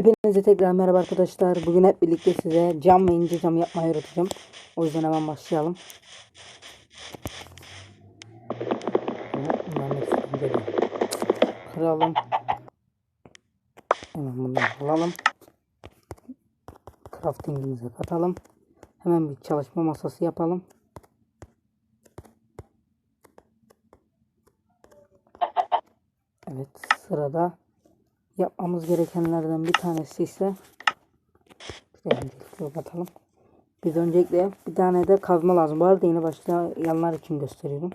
Hepinize tekrar merhaba arkadaşlar. Bugün hep birlikte size cam ve ince cam yapmayı öğreteceğim. O yüzden hemen başlayalım. Kıralım. Hemen bunları alalım. Craftingimize katalım. Hemen bir çalışma masası yapalım. Evet sırada yapmamız gerekenlerden bir tanesi ise öncelikle bakalım. Biz öncelikle bir tane de kazma lazım. Bu arada yine başta yanlar için gösteriyorum.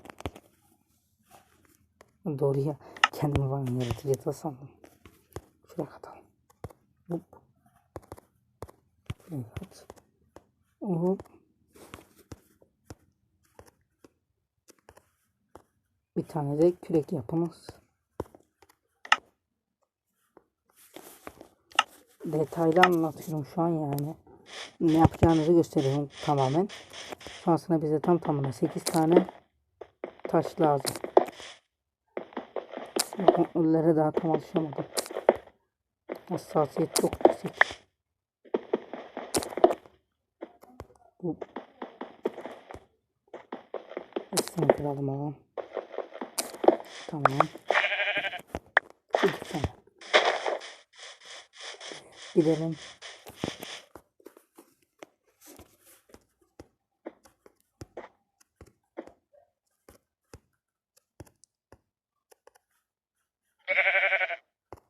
Doğru ya. Kendimi var yaratıcı da sandım. Şuraya katalım. Hop. Evet. Hop. Bir tane de kürek yapımız. Detaylı anlatıyorum şu an yani. Ne yapacağınızı gösteriyorum tamamen. Sonrasında bize tam tamına 8 tane taş lazım. Kontrollere daha tam alışamadım. Hassasiyet çok yüksek. Bu Hepsini kıralım alalım. Tamam. Bir tane. Gidelim.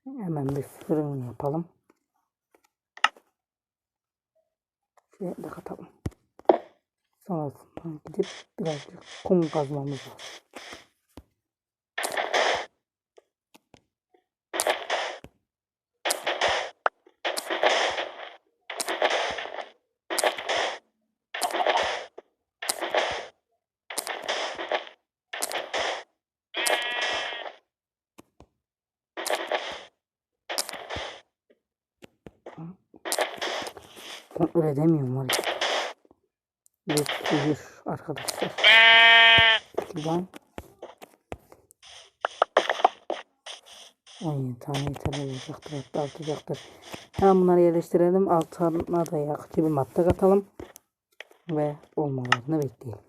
Hemen bir fırın yapalım. Şuraya da katalım. Sonrasında gidip birazcık kum kazmamız lazım. Kontrol edemiyorum ya. Bir uyur arkadaşlar. Şuradan 17 tane yeterli olacaktır. Hatta artacaktır. Hemen bunları yerleştirelim. Altına da yakıcı bir madde katalım. Ve olmalarını bekleyelim.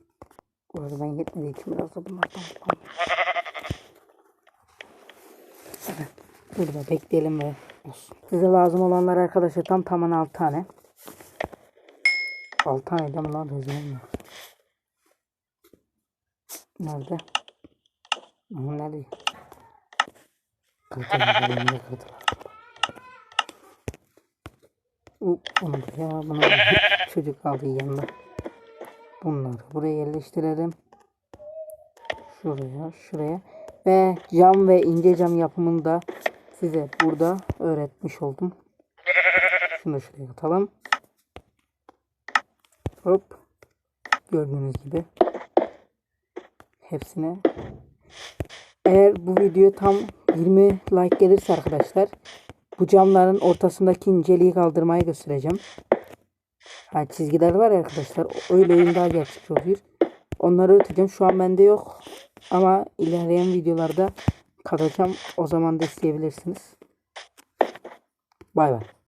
Ben yetmediği için biraz da bunlardan kullanıyorum. Evet. Burada bekleyelim ve olsun. Size lazım olanlar arkadaşlar tam tamına 6 tane. 6 tane de mi lan rezil mi? Nerede? Aha nerede? Kırtılar elinde kırtılar. Up, bunu buraya bunu buraya. çocuk aldı yanında. Bunları buraya yerleştirelim. Şuraya, şuraya. Ve cam ve ince cam yapımını da size burada öğretmiş oldum. Şunu şuraya atalım. Hop. Gördüğünüz gibi. Hepsine. Eğer bu video tam 20 like gelirse arkadaşlar bu camların ortasındaki inceliği kaldırmayı göstereceğim. Ha, çizgiler var ya arkadaşlar. Öyle oyun daha gerçekçi oluyor. Onları öğreteceğim. Şu an bende yok. Ama ilerleyen videolarda katacağım. O zaman da isteyebilirsiniz. Bay bay.